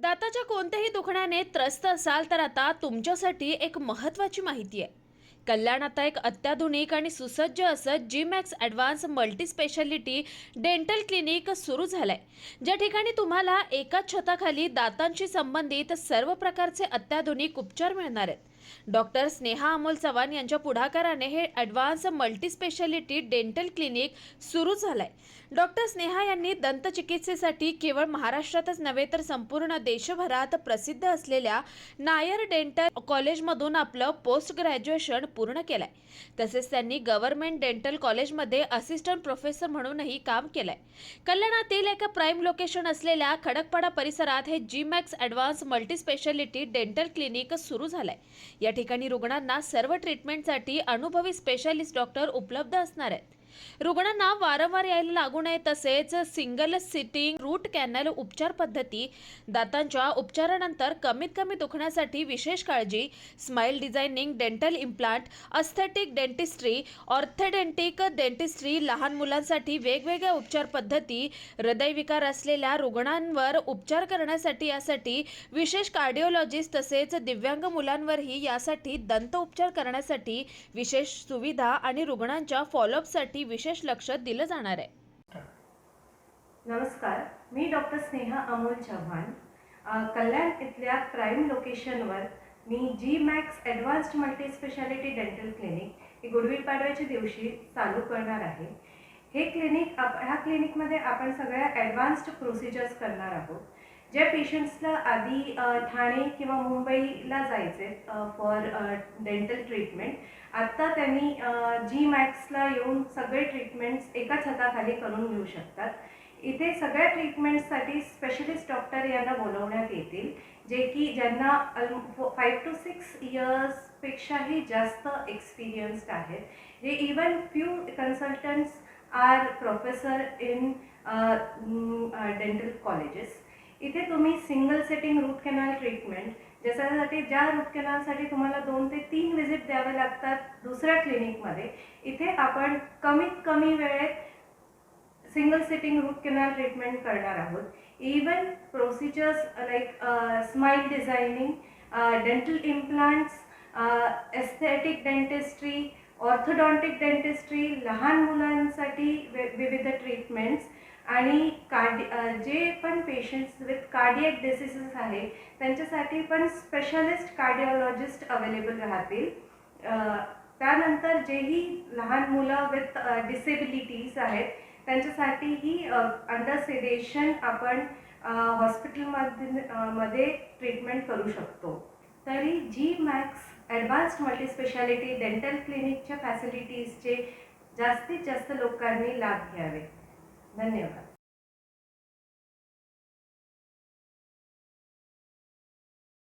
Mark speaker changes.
Speaker 1: दाताच्या कोणत्याही दुखण्याने त्रस्त असाल तर आता तुमच्यासाठी एक महत्त्वाची माहिती आहे. कल्याण आता एक अत्याधुनिक आणि सुसज्ज असं GMax advance multispeciality dental clinic सुरू झालंय. ज्या ठिकाणी तुम्हाला एकाच छताखाली दातांशी संबंधित सर्व प्रकारचे अत्याधुनिक उपचार मिळणार आहेत. डॉक्टर स्नेहा अमोल चव्हाण यांच्या पुढाकाराने हे ॲडव्हान्स मल्टीस्पेशालिटी डेंटल क्लिनिक सुरू झालंय. डॉक्टर स्नेहा यांनी दंतचिकित्सेसाठी केवळ महाराष्ट्रातच नव्हे तर संपूर्ण देशभरात प्रसिद्ध असलेल्या नायर डेंटल कॉलेजमधून आपलं पोस्ट ग्रॅज्युएशन पूर्ण केलंय. तसेच त्यांनी गव्हर्नमेंट डेंटल कॉलेजमध्ये असिस्टंट प्रोफेसर म्हणूनही काम केलंय. कल्याणातील एका प्राईम लोकेशन असलेल्या खडकपाडा परिसरात हे GMax advance multispeciality dental clinic सुरू झालंय. या ठिकाणी रुग्णांना सर्व ट्रीटमेंटसाठी अनुभवी स्पेशालिस्ट डॉक्टर उपलब्ध असणार आहेत. रुग्णांना वारंवार यायला लागू नये तसेच सिंगल सिटिंग रूट कॅनल उपचार पद्धती दातांच्या उपचारानंतर कमीत कमी दुखण्यासाठी विशेष काळजी smile designing dental implant aesthetic dentistry orthodontic dentistry लहान मुलांसाठी वेगवेगळ्या उपचार पद्धती हृदयविकार असलेल्या रुग्णांवर उपचार करण्यासाठी यासाठी विशेष कार्डिओलॉजिस्ट तसेच दिव्यांग मुलांवरही यासाठी दंत उपचार करण्यासाठी विशेष सुविधा आणि रुग्णांच्या फॉलोअपसाठी विशेष लक्ष दिलं जाणार आहे.
Speaker 2: नमस्कार मी डॉक्टर स्नेहा अमोल चव्हाण. कल्याण इथल्या प्राईम लोकेशनवर मी G Max advanced multi speciality dental clinic हे गुडवील पाडव्याच्या दिवशी चालू करणार आहे. हे क्लिनिक आप ह्या क्लिनिकमध्ये आपण सगळ्या ॲडव्हान्स्ड प्रोसिजर्स करणार आहोत. ज्या पेशंट्सला आधी ठाणे किंवा मुंबईला जायचे फॉर डेंटल ट्रीटमेंट त्यांनी जी मॅक्सला येऊन सगळे ट्रीटमेंट्स एका छताखाली करून घेऊ शकतात. इथे सगळ्या ट्रीटमेंटसाठी स्पेशलिस्ट डॉक्टर यांना बोलवण्यात येतील जे की ज्यांना फाईव्ह टू सिक्स इयर्सपेक्षाही जास्त एक्सपिरियन्स्ड आहेत. जे even few consultants are professor in dental colleges इथे तुम्ही single setting root canal treatment ज्याच्यासाठी ज्या रूट कॅनलसाठी तुम्हाला दोन ते तीन व्हिजिट द्यावे लागतात दुसऱ्या क्लिनिकमध्ये इथे आपण कमीत कमी वेळेत single sitting root canal treatment करणार आहोत. Even procedures like smile designing dental implants aesthetic dentistry orthodontic dentistry लहान मुलांसाठी विविध ट्रीटमेंट्स आणि कार्डि जे पण पेशंट्स विथ कार्डियक डिसिसेस आहे त्यांच्यासाठी पण स्पेशलिस्ट कार्डिओलॉजिस्ट अवेलेबल राहतील. त्यानंतर जेही लहान मुलं विथ डिसेबिलिटीज आहेत त्यांच्यासाठीही अंडर सेडेशन आपण हॉस्पिटलमध्ये मध्ये ट्रीटमेंट करू शकतो. तरी G max advanced multispeciality dental क्लिनिकच्या फॅसिलिटीजचे जास्तीत जास्त लोकांनी लाभ घ्यावे. धन्यवाद.